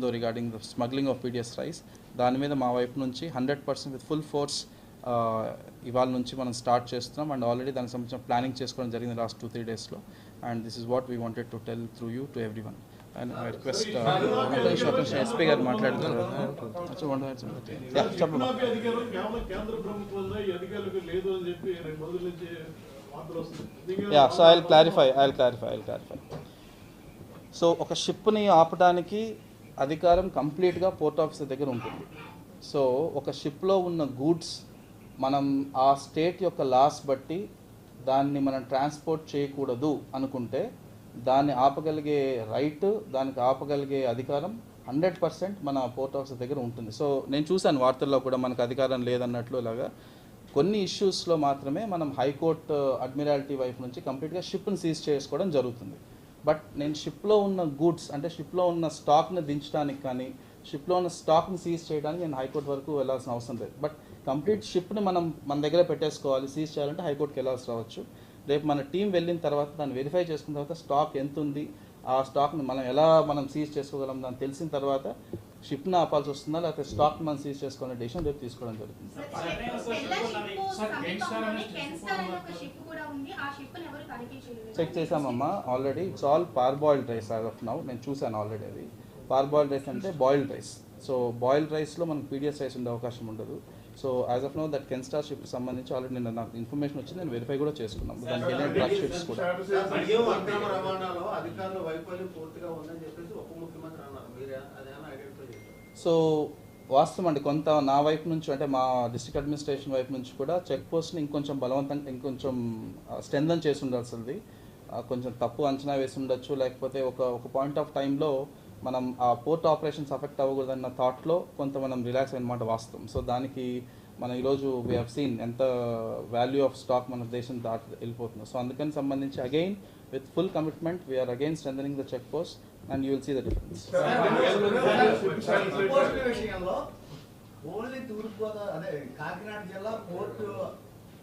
ఉందో regarding the smuggling of PDS rice దాని మీద మా వైపు నుంచి hundred percent with full force ఇవాళ నుంచి మనం స్టార్ట్ చేస్తున్నాం. అండ్ ఆల్రెడీ దానికి సంబంధించిన ప్లానింగ్ చేసుకోవడం జరిగింది లాస్ట్ టూ త్రీ డేస్లో and this is what we wanted to tell through you to everyone and I request SP గారు మాట్లాడుతున్నారు. Ya so I clarify I clarify I clarify so ఒక షిప్ని ఆపడానికి అధికారం కంప్లీట్గా పోర్ట్ ఆఫీసర్ దగ్గర ఉంటుంది. సో ఒక షిప్లో ఉన్న గూడ్స్ మనం ఆ స్టేట్ యొక్క లాస్ బట్టి దాన్ని మనం ట్రాన్స్పోర్ట్ చేయకూడదు అనుకుంటే దాన్ని ఆపగలిగే రైట్ దానికి ఆపగలిగే అధికారం హండ్రెడ్ పర్సెంట్ మన పోర్ట్ ఆఫీసర్ దగ్గర ఉంటుంది. సో నేను చూశాను వార్తల్లో కూడా మనకు అధికారం లేదన్నట్లు ఇలాగా కొన్ని ఇష్యూస్లో మాత్రమే మనం హైకోర్టు అడ్మిరాలిటీ వైపు నుంచి కంప్లీట్గా షిప్ని సీజ్ చేసుకోవడం జరుగుతుంది. బట్ నేను షిప్లో ఉన్న గూడ్స్ అంటే షిప్లో ఉన్న స్టాక్ని దించడానికి కానీ షిప్లో ఉన్న స్టాక్ని సీజ్ చేయడానికి నేను హైకోర్టు వరకు వెళ్ళాల్సిన అవసరం లేదు బట్ కంప్లీట్ షిప్ని మనం మన దగ్గర పెట్టేసుకోవాలి సీజ్ చేయాలంటే హైకోర్టుకి వెళ్ళాల్సి రావచ్చు రేపు మన టీం వెళ్ళిన తర్వాత దాన్ని వెరిఫై చేసుకున్న తర్వాత స్టాక్ ఎంత ఉంది ఆ స్టాక్ని మనం ఎలా మనం సీజ్ చేసుకోగలం దాన్ని తెలిసిన తర్వాత షిప్ని ఆపాల్సి వస్తుందా లేకపోతే స్టాక్ మనం సీజ్ చేసుకునే డెసిషన్ రేపు తీసుకోవడం జరుగుతుంది check చేసామమ్మా already it's all par boiled rice as of now నేను చూశాను ఆల్రెడీ అది. పార్ బాయిల్డ్ రైస్ అంటే బాయిల్డ్ రైస్ సో బాయిల్డ్ రైస్లో మనకు పీడిఎస్ రైస్ ఉండే అవకాశం ఉండదు. So as of now that Kenstar ship సంబంధించి ఆల్రెడీ నిన్న నాకు ఇన్ఫర్మేషన్ వచ్చింది. నేను వెరిఫై కూడా చేసుకున్నాను దానికి వెళ్ళిన ట్రక్ షిప్స్ కూడా. బియ్యం అక్రమ రవాణాలో అధికారుల వైఫల్యం పూర్తిగా ఉందని చెప్పేసి ఉప ముఖ్యమంత్రి అన్నారు. మీరు అదేమన్నా ఐడెంటిఫై చేశారు? సో వాస్తవం అండి కొంత నా వైపు నుంచి అంటే మా డిస్ట్రిక్ట్ అడ్మినిస్ట్రేషన్ వైపు నుంచి కూడా చెక్ పోస్ట్ని ఇంకొంచెం బలవంతంగా ఇంకొంచెం స్ట్రెంథన్ చేసి ఉండాల్సింది. కొంచెం తప్పు అంచనా వేసి ఉండొచ్చు. లేకపోతే ఒక ఒక పాయింట్ ఆఫ్ టైంలో మనం ఆ పోర్ట్ ఆపరేషన్స్ అఫెక్ట్ అవ్వకూడదన్న థాట్లో కొంత మనం రిలాక్స్ అయినమాట వాస్తవం. సో దానికి మనం ఈరోజు వీ హ్యావ్ సీన్ ఎంత వాల్యూ ఆఫ్ స్టాక్ మన దేశం దాటి వెళ్ళిపోతుంది. సో అందుకని సంబంధించి again with full commitment we are again strengthening the check post and you will see the difference only Turpu Godavari అదే కాకినాడ జిల్లా పోర్టు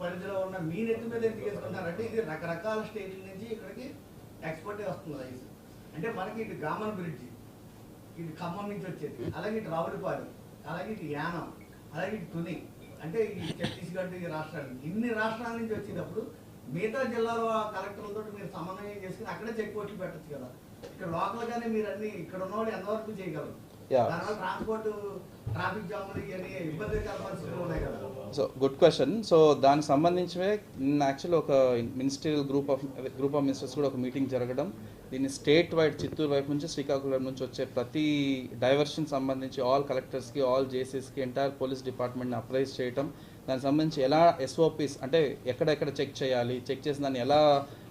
పరిధిలో ఉన్న మీ నెత్తి మీద ఎందుకు వేసుకుంటారంటే ఇది రకరకాల స్టేట్ల నుంచి ఇక్కడికి ఎక్స్పోర్ట్ వస్తుంది రైస్. అంటే మనకి ఇటు గామన్ బ్రిడ్జి ఇటు ఖమ్మం నుంచి వచ్చేది. అలాగే ఇటు రావులపాలెం అలాగే ఇటు యానం అలాగే ఇటు తుని. అంటే ఈ ఛత్తీస్గఢ్ ఈ రాష్ట్రాలు. ఇన్ని రాష్ట్రాల నుంచి వచ్చేటప్పుడు మిగతా జిల్లాలో కలెక్టర్లతో మీరు సమన్వయం చేసుకుని అక్కడే చెక్ పోస్టులు పెట్టచ్చు కదా. ఇక్కడ లోకల్ గానే మీరు అన్ని ఇక్కడ ఉన్నవాళ్ళు ఎంతవరకు చేయగలరు? Yeah. దానివల్ల ట్రాన్స్పోర్ట్ ట్రాఫిక్ జామ్లు ఇవన్నీ ఇబ్బందికర పరిస్థితులు ఉన్నాయి కదా. సో గుడ్ క్వశ్చన్ సో దానికి సంబంధించివే నిన్న యాక్చువల్ ఒక ministerial group of group of ministers కూడా ఒక మీటింగ్ జరగడం. దీన్ని స్టేట్ వైడ్ చిత్తూరు వైపు నుంచి శ్రీకాకుళం నుంచి వచ్చే ప్రతి డైవర్షన్ సంబంధించి ఆల్ కలెక్టర్స్కి ఆల్ జేసీస్కి ఎంటైర్ పోలీస్ డిపార్ట్మెంట్ని అప్రైజ్ చేయటం. దానికి సంబంధించి ఎలా ఎస్ఓపీస్ అంటే ఎక్కడెక్కడ చెక్ చేయాలి చెక్ చేసిన దాన్ని ఎలా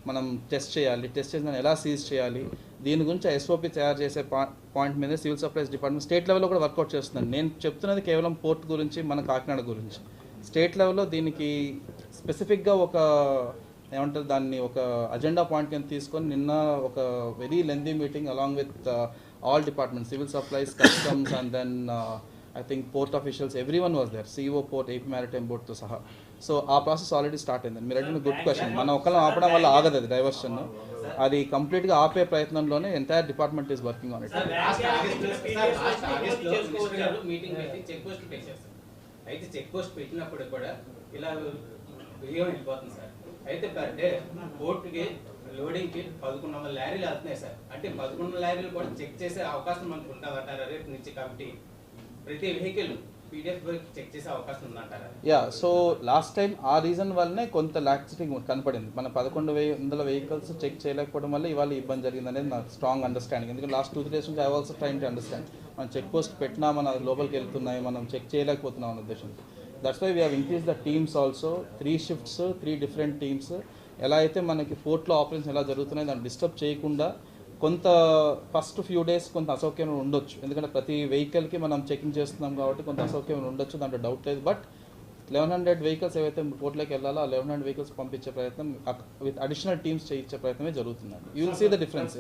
మనం టెస్ట్ చేయాలి టెస్ట్ చేసిన దాన్ని ఎలా సీజ్ చేయాలి దీని గురించి ఎస్ఓపి తయారు చేసే పాయింట్ మీద సివిల్ సప్లైస్ డిపార్ట్మెంట్ స్టేట్ లెవెల్లో కూడా వర్కౌట్ చేస్తున్నాను. నేను చెప్తున్నది కేవలం పోర్ట్ గురించి మన కాకినాడ గురించి. స్టేట్ లెవెల్లో దీనికి స్పెసిఫిక్గా ఒక ఏమంటారు దాన్ని ఒక అజెండా పాయింట్ కింద తీసుకొని నిన్న ఒక very lengthy meeting along with all department civil supplies customs and then I think port officials everyone was there CO port AP maritime బోర్డ్తో సహా. సో ఆ ప్రాసెస్ ఆల్రెడీ స్టార్ట్ అయింది. మీరు అడిగిన గుడ్ క్వశ్చన్ మనం ఒకళ్ళం ఆపడం వల్ల ఆగదు అది డైవర్షన్ అది కంప్లీట్గా ఆపే ప్రయత్నంలోనే entire department is working on it. Sir last August sir last ఆగస్ట్లో మినిస్టర్ గారు మీటింగ్ పెట్టి చెక్ పోస్ట్ పెట్టారు సార్. అయితే చెక్ పోస్ట్ పెట్టినప్పుడు కూడా ఇలా బియ్యం వెళ్ళిపోతుంది సార్. అయితే పర్ డే పోర్టుకి లోడింగ్కి పదకొండు వందల లారీలు వెళ్తున్నాయి సార్. అంటే పదకొండు వందల లారీలు కూడా చెక్ చేసే అవకాశం మనకు ఉంటుందంటారా రేపు నుంచి కమిటీ? ప్రతి vehicle ya so last time ఆ రీజన్ వల్లనే కొంత లాక్సిటీ కనపడింది. మన పదకొండు వెయ్యి వందల వెహికల్స్ చెక్ చేయలేకపోవడం వల్ల ఇవాళ ఇబ్బంది జరిగింది అనేది నాకు స్ట్రాంగ్ అండర్స్టాండింగ్ ఎందుకంటే లాస్ట్ టూ త్రీ డేస్ నుంచి I also tried to understand మనం చెక్ పోస్ట్ పెట్టినా మన లోపలికి వెళ్తున్నాయి మనం చెక్ చేయలేకపోతున్నాం అనే ఉద్దేశంతో that's why we have increase the teams also three shifts three different teams ఎలా అయితే మనకి ఫోర్ట్లో ఆపరేషన్ ఎలా జరుగుతున్నాయి దాన్ని డిస్టర్బ్ చేయకుండా కొంత ఫస్ట్ ఫ్యూ డేస్ కొంత అసౌక్యం ఉండొచ్చు. ఎందుకంటే ప్రతి వెహికల్కి మనం చెకింగ్ చేస్తున్నాం కాబట్టి కొంత అసౌక్యం ఉండొచ్చు దాంట్లో డౌట్ లేదు. బట్ లెవెన్ హండ్రెడ్ వెహికల్స్ ఏవైతే పోర్ట్లోకి వెళ్ళాలో ఆ లెవెన్ హండ్రెడ్ వెహికల్స్ పంపించే ప్రయత్నం విత్ అడిషనల్ టీమ్స్ చేయించే ప్రయత్నమే జరుగుతుందండి. You will see the difference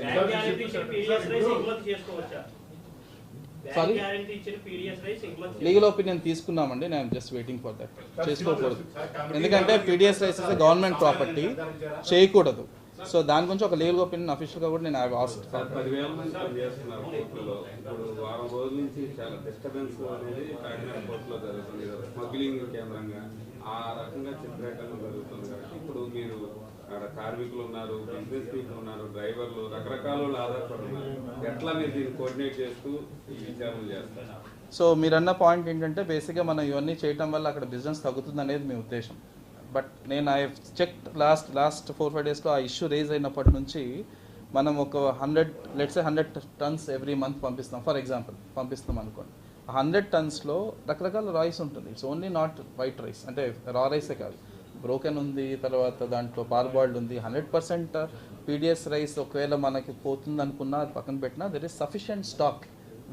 ఎగుమతి లీగల్ ఒపీనియన్ తీసుకున్నామండి. నేను జస్ట్ వెయిటింగ్ ఫర్ దట్ చేసుకోకూడదు. ఎందుకంటే పీడిఎస్ రైస్ గవర్నమెంట్ ప్రాపర్టీ చేయకూడదు. సో దాని గురించి ఒక లీగల్ ఒపీనియన్ అఫీషియల్గా కూడా నేను ఆ రకంగా చిత్రీకరణ జరుగుతుంది కాబట్టి ఇప్పుడు మీరు అక్కడ కార్మికులు ఉన్నారు బిజినెస్ పీపుల్ ఉన్నారు డ్రైవర్లు రకరకాల ఎట్లా మీరు దీన్ని కోఆర్డినేట్ చేస్తూ ఈ విచారణ చేస్తారు? సో మీరన్న పాయింట్ ఏంటంటే బేసిక్గా మనం ఇవన్నీ చేయటం వల్ల అక్కడ బిజినెస్ తగ్గుతుంది అనేది మీ ఉద్దేశం. బట్ నేను I check last last four five డేస్లో ఆ ఇష్యూ రేజ్ అయినప్పటి నుంచి మనం ఒక hundred let's hundred tons every month పంపిస్తాం. ఫర్ ఎగ్జాంపుల్ పంపిస్తాం అనుకోండి. ఆ హండ్రెడ్ టన్స్లో రకరకాల రైస్ ఉంటుంది. It's only not white rice. అంటే రా రైసే కాదు. బ్రోకెన్ ఉంది తర్వాత దాంట్లో పార్బాయిల్డ్ ఉంది. హండ్రెడ్ పర్సెంట్ పీడిఎస్ రైస్ ఒకవేళ మనకి పోతుంది అనుకున్నా అది పక్కన పెట్టినా there is sufficient stock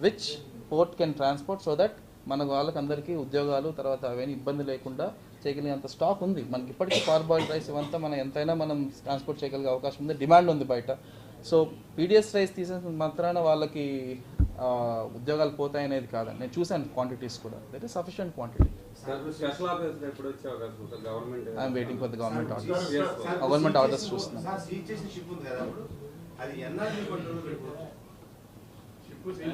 which port can transport so that మన వాళ్ళకి అందరికీ ఉద్యోగాలు తర్వాత అవన్నీ ఇబ్బంది లేకుండా చేయగలిగేంత స్టాక్ ఉంది. మనకి ఇప్పటికీ పార్బాయిల్డ్ రైస్ ఇవంతా మనం ఎంతైనా మనం ట్రాన్స్పోర్ట్ చేయగలిగే అవకాశం ఉంది. డిమాండ్ ఉంది బయట. సో పీడిఎస్ రైస్ తీసేసిన మాత్రాన వాళ్ళకి ఉద్యోగాలు పోతాయనేది కాదండి నేను చూశాను క్వాంటిటీస్ కూడా. That is sufficient quantity I'm waiting for the government orders. Government orders చూస్తున్నాం సార్ సీజ్ చేసిన షిప్ ఉంది కదా అప్పుడు అది ఎన్ఆర్జీ కంట్రోల్ పెట్టుకోవచ్చు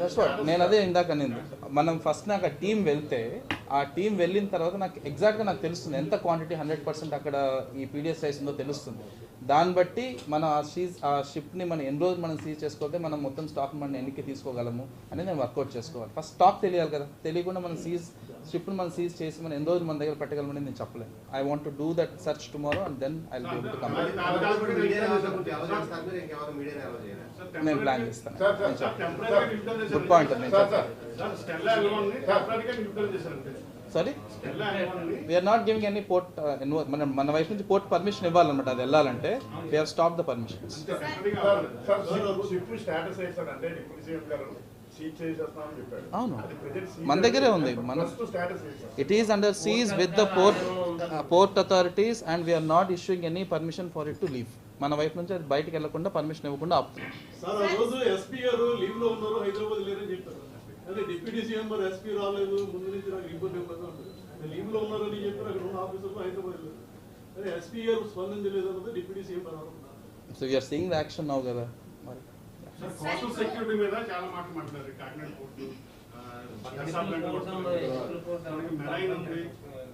దట్స్ వాట్ నేను అదే ఇందాక అనింది. మనం ఫస్ట్ నాకు ఆ టీం వెళ్తే ఆ టీం వెళ్ళిన తర్వాత నాకు ఎగ్జాక్ట్గా నాకు తెలుస్తుంది. ఎంత క్వాంటిటీ హండ్రెడ్ పర్సెంట్ అక్కడ ఈ పీడిఎస్ రైస్ ఉందో తెలుస్తుంది. దాన్ని బట్టి మనం ఆ సీజ్ ఆ షిప్ని మనం ఎన్ని రోజులు మనం సీజ్ చేసుకోతే మనం మొత్తం స్టాక్ మనం ఎన్నికి తీసుకోగలము అనేది నేను వర్కౌట్ చేసుకోవాలి. ఫస్ట్ స్టాక్ తెలియాలి కదా. తెలియకుండా మనం సీజ్ షిప్ని మనం సీజ్ చేసి మనం ఎన్ని రోజులు మన దగ్గర పెట్టగలమని నేను చెప్పలేను. I want to do that search tomorrow and then I will be to come నేను ప్లాన్ చేస్తాను. సార్, సార్, నేను sir, we are not giving any port మన మన వైపు నుంచి పోర్ట్ పర్మిషన్ ఇవ్వాలన్నమాట. అది వెళ్ళాలంటే we are stop the permissions అవును. సీజ్ మన దగ్గరే ఉంది. మన- it is under seize with the port port authorities and we are not issuing any permission for it to leave మన వైపు నుంచి అది బయటకు వెళ్ళకుండా పర్మిషన్ ఇవ్వకుండా ఆపుతున్నాం సార్ ఆ రోజు ఎస్పీ గారు లీవ్లో ఉన్నారు హైదరాబాద్ లేరని చెప్పారు. అదే డిప్యూటీ సీఎం మరి ఎస్పీ రాలేదు ముందు నుంచి నాకు ఇబ్బంది ఇబ్బంది ఉంటుంది లీవ్లో ఉన్నారని చెప్పారు అక్కడ ఉన్న ఆఫీసర్లు హైదరాబాద్ లేరు అదే ఎస్పీ గారు స్పందించలేదు అన్నది డిప్యూటీ సీఎం అన్నారు so we are seeing the action now కదా. కోస్టల్ సెక్యూరిటీ మీద చాలా మాటలు మాట్లాడారు. కాకినాడ పోర్టు మెరైన్ ఉంది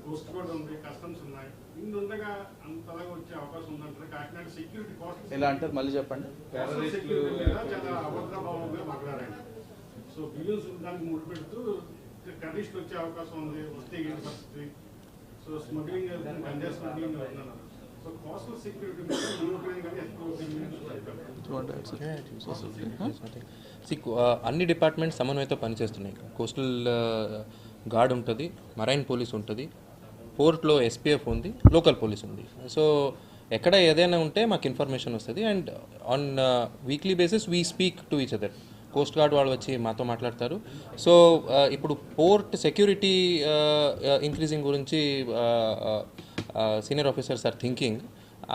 కోస్ట్ గార్డ్ ఉంది కస్టమ్స్ ఉన్నాయి. ఇన్ని ఉండగా అంతలాగా వచ్చే అవకాశం ఉందంటారు? కాకినాడ సెక్యూరిటీ కోస్టల్ ఎలా అంటారు మళ్ళీ చెప్పండి. సెక్యూరిటీ మీద చాలా అభద్రభావంగా మాట్లాడారు. సో బిలియన్స్ దానికి ముడి పెడుతూ టెర్రరిస్ట్ వచ్చే అవకాశం ఉంది వస్తే పరిస్థితి? సో స్మగ్లింగ్ గంజా స్మగ్లింగ్ అవుతున్నారు సి అన్ని డిపార్ట్మెంట్స్ సమన్వయంతో పనిచేస్తున్నాయి. కోస్టల్ గార్డ్ ఉంటుంది మరైన్ పోలీస్ ఉంటుంది పోర్ట్లో ఎస్పీఎఫ్ ఉంది లోకల్ పోలీస్ ఉంది. సో ఎక్కడ ఏదైనా ఉంటే మాకు ఇన్ఫర్మేషన్ వస్తుంది. And on weekly basis we speak to each other. Coast guard వాళ్ళు వచ్చి మాతో మాట్లాడతారు. సో ఇప్పుడు పోర్ట్ సెక్యూరిటీ ఇంక్రీజింగ్ గురించి సీనియర్ ఆఫీసర్స్ ఆర్ థింకింగ్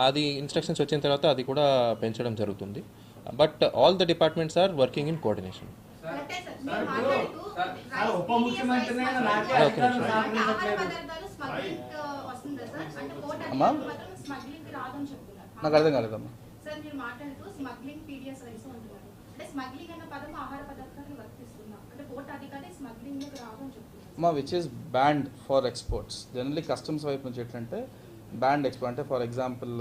అది ఇన్స్ట్రక్షన్స్ వచ్చిన తర్వాత అది కూడా పెంచడం జరుగుతుంది. But all the departments are working in coordination నాకే అర్థం కాలేదమ్మా. సార్ మీరు మాట్లాడుతూ స్మగ్లింగ్ పీడిఎస్ రైస్ అంటున్నారు. అంటే స్మగ్లింగ్ అన్న పదం ఆహార పదార్థాలు వర్తిస్తున్నా అంటే పోర్ట్ అధికారి స్మగ్లింగ్ అని చెప్తున్నారు. మా which is banned for exports generally customs వైపు నుంచి ఏంటంటే బ్యాండ్ ఎక్స్పోర్ట్ అంటే ఫర్ ఎగ్జాంపుల్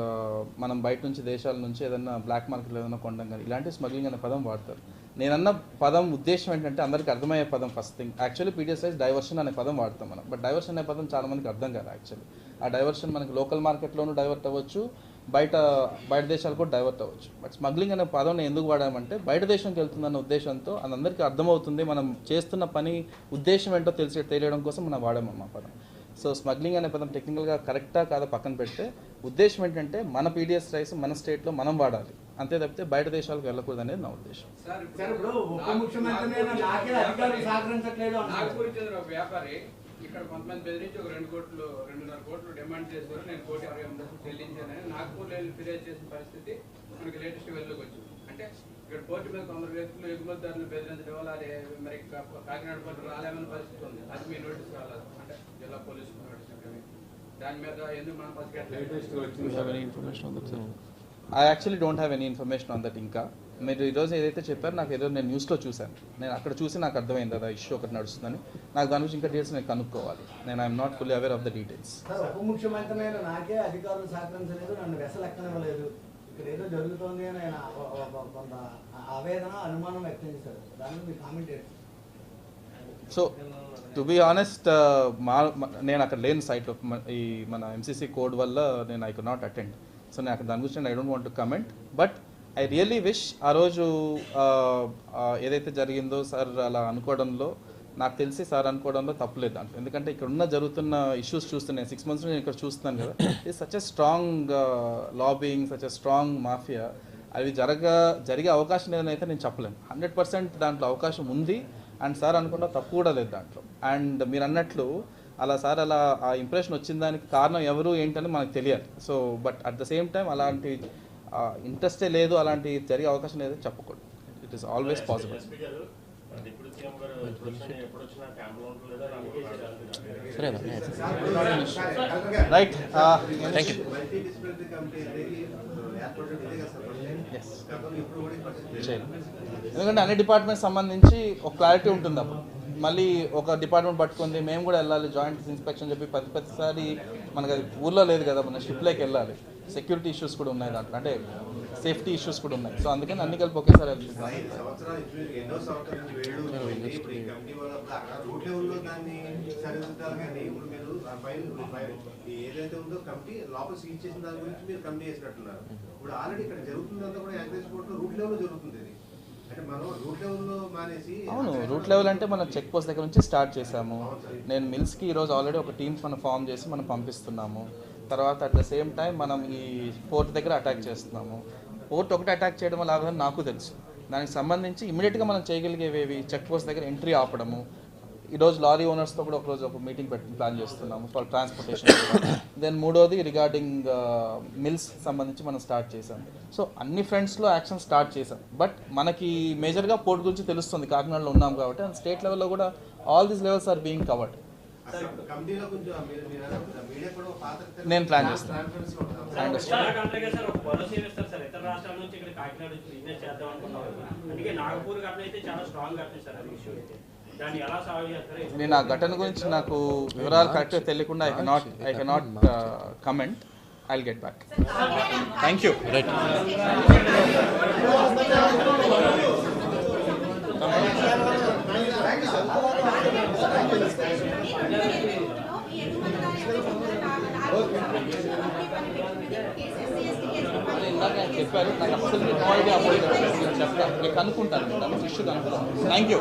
మనం బయట నుంచి దేశాల నుంచి ఏదైనా బ్లాక్ మార్కెట్లో ఏదైనా కొనడం కానీ ఇలాంటి స్మగ్లింగ్ అనే పదం వాడతారు. నేనన్న పదం ఉద్దేశం ఏంటంటే అందరికీ అర్థమయ్యే పదం first thing actually PDS seize diversion అనే పదం వాడతాం మనం. బట్ డైవర్షన్ అనే పదం చాలా మందికి అర్థం కాదు యాక్చువల్లీ ఆ డైవర్షన్ మనకి లోకల్ మార్కెట్లోనూ డైవర్ట్ అవ్వచ్చు బయట బయట దేశాలు కూడా డైవర్ట్ అవ్వచ్చు. బట్ స్మగ్లింగ్ అనే పదం నేను ఎందుకు వాడామంటే బయట దేశంకి వెళ్తుందన్న ఉద్దేశంతో అది అందరికీ అర్థమవుతుంది. మనం చేస్తున్న పని ఉద్దేశం ఏంటో తెలిసి తెలియడం కోసం మనం వాడామమ్మా పదం. సో స్మగ్లింగ్ అనే పదం టెక్నికల్గా కరెక్టా కాదా పక్కన పెడితే ఉద్దేశం ఏంటంటే మన పీడిఎస్ రైస్ మన స్టేట్లో మనం వాడాలి. అంతే తప్పితే బయట దేశాలకు వెళ్ళకూడదు అనేది నా ఉద్దేశం. సార్ ఇప్పుడు ఉప ముఖ్యమంత్రి ఇక్కడ కొంతమంది బెదిరించి ఒక రెండు కోట్లు రెండున్నర కోట్లు డిమాండ్ చేశారు. నేను కోటి అరవై ఎనిమిది లక్షలు చెల్లించానని నాగపూర్ వెళ్ళి ఫిర్యాదు చేసిన పరిస్థితి మనకి లేటెస్ట్ వెల్లోకి వచ్చింది. అంటే ఇక్కడ పోర్టు మీద కొందరు వ్యక్తులు ఎగుమతిదారులు బెదిరించడం వల్ల అది మరి కాకినాడ పోర్టు రాలేమన్న పరిస్థితి ఉంది. అది మీ నోటీస్ రాలేదు. అంటే జిల్లా పోలీసు నోటీస్ కానీ దాని మీద ఎందుకు మనం పసిగట్టలేదు లేటెస్ట్ వచ్చింది. Information I actually don't have any information on that ఇంకా మీరు ఈరోజు ఏదైతే చెప్పారో నాకు ఏదో నేను న్యూస్లో చూశాను. నేను అక్కడ చూసి నాకు అర్థమైంది కదా ఇష్యూ ఒకటి నడుస్తుందని. నాకు దాని గురించి ఇంకా డీటెయిల్స్ నేను కనుక్కోవాలి. నేను I'm not fully aware of the details sir ఉప ముఖ్యమంత్రి నాకే అధికారులు సహకరించలేదు నన్ను వెసలెక్కనివ్వలేదు. ఇక్కడ ఏదో జరుగుతోంది అని ఆయన ఒక- ఒక- కొంత ఆవేదన అనుమానం వ్యక్తం చేశారు. దాని మీద మీ కామెంట్ ఏంటి సో టు బీ ఆనెస్ట్ మా నేను అక్కడ లేని సైట్లో ఈ మన ఎంసీసీ కోడ్ వల్ల నేను ఐ కు నాట్ అటెండ్ సో నేను అక్కడ దాని గురించి I don't want to comment but I really wish ఆ రోజు ఏదైతే జరిగిందో సార్ అలా అనుకోవడంలో నాకు తెలిసి సార్ అనుకోవడంలో తప్పలేదు దాంట్లో. ఎందుకంటే ఇక్కడ ఉన్న జరుగుతున్న ఇష్యూస్ చూస్తున్నాయి సిక్స్ మంత్స్ నేను ఇక్కడ చూస్తున్నాను కదా ఇది such a strong lobbying such a strong mafia అవి జరగ జరిగే అవకాశం లేదని అయితే నేను చెప్పలేను. హండ్రెడ్ పర్సెంట్ దాంట్లో అవకాశం ఉంది. అండ్ సార్ అనుకుంటా తప్పు కూడా లేదు దాంట్లో. అండ్ మీరు అన్నట్లు అలా సార్ అలా ఆ ఇంప్రెషన్ వచ్చిన దానికి కారణం ఎవరు ఏంటని మనకు తెలియాలి. So but at the same time అలాంటి ఇంట్రెస్టే లేదు అలాంటి జరిగే అవకాశం లేదని చెప్పకూడదు. It is always possible right thank you ఎందుకంటే అన్ని డిపార్ట్మెంట్ సంబంధించి ఒక క్లారిటీ ఉంటుంది అప్పుడు. మళ్ళీ ఒక డిపార్ట్మెంట్ పట్టుకుంది మేము కూడా వెళ్ళాలి జాయింట్ ఇన్స్పెక్షన్ చెప్పి ప్రతి ప్రతిసారి మనకి అది ఊర్లో లేదు కదా మన షిప్లోకి వెళ్ళాలి. సెక్యూరిటీ ఇష్యూస్ కూడా ఉన్నాయి దాంట్లో అంటే సేఫ్టీ ఇష్యూస్ కూడా ఉన్నాయి. సో అందుకని అన్ని కలిపి ఒకేసారి ఇప్పుడు ఆల్రెడీ ఇక్కడ జరుగుతుందంతా కూడా రూట్ లెవెల్లో జరుగుతుంది అవును రూట్ లెవెల్ అంటే మనం చెక్ పోస్ట్ దగ్గర నుంచి స్టార్ట్ చేసాము నేను మిల్స్కి ఈరోజు ఆల్రెడీ ఒక టీమ్స్ మనం ఫామ్ చేసి మనం పంపిస్తున్నాము. తర్వాత అట్ ద సేమ్ టైం మనం ఈ పోర్ట్ దగ్గర అటాక్ చేస్తున్నాము. పోర్ట్ ఒకటి అటాక్ చేయడం లాగా నాకు తెలుసు. దానికి సంబంధించి ఇమీడియట్గా మనం చేయగలిగేవి చెక్ పోస్ట్ దగ్గర ఎంట్రీ ఆపడము. ఈరోజు లారీ ఓనర్స్తో కూడా ఒకరోజు ఒక మీటింగ్ పెట్టి ప్లాన్ చేస్తున్నాము ఫర్ ట్రాన్స్పోర్టేషన్ దెన్ మూడోది రిగార్డింగ్ మిల్స్ uh, సంబంధించి మనం స్టార్ట్ చేసాం సో అన్ని ఫ్రంట్స్లో యాక్షన్ స్టార్ట్ చేసాం బట్ మనకి మేజర్గా పోర్ట్ గురించి తెలుస్తుంది కాకినాడలో ఉన్నాం కాబట్టి అండ్ స్టేట్ లెవెల్లో కూడా all these levels are being covered నేను ప్లాన్ చేస్తాను. నేను ఆ ఘటన గురించి నాకు వివరాలు కరెక్ట్గా తెలియకుండా I cannot I cannot comment I get back thank you right చెప్పారు నాకు అసలు నో ఐడియా అబౌట్ నేను చెప్తాను. నేను కనుక్కుంటాను దాని ఇష్యూ కనుక్కున్నాను థ్యాంక్ యూ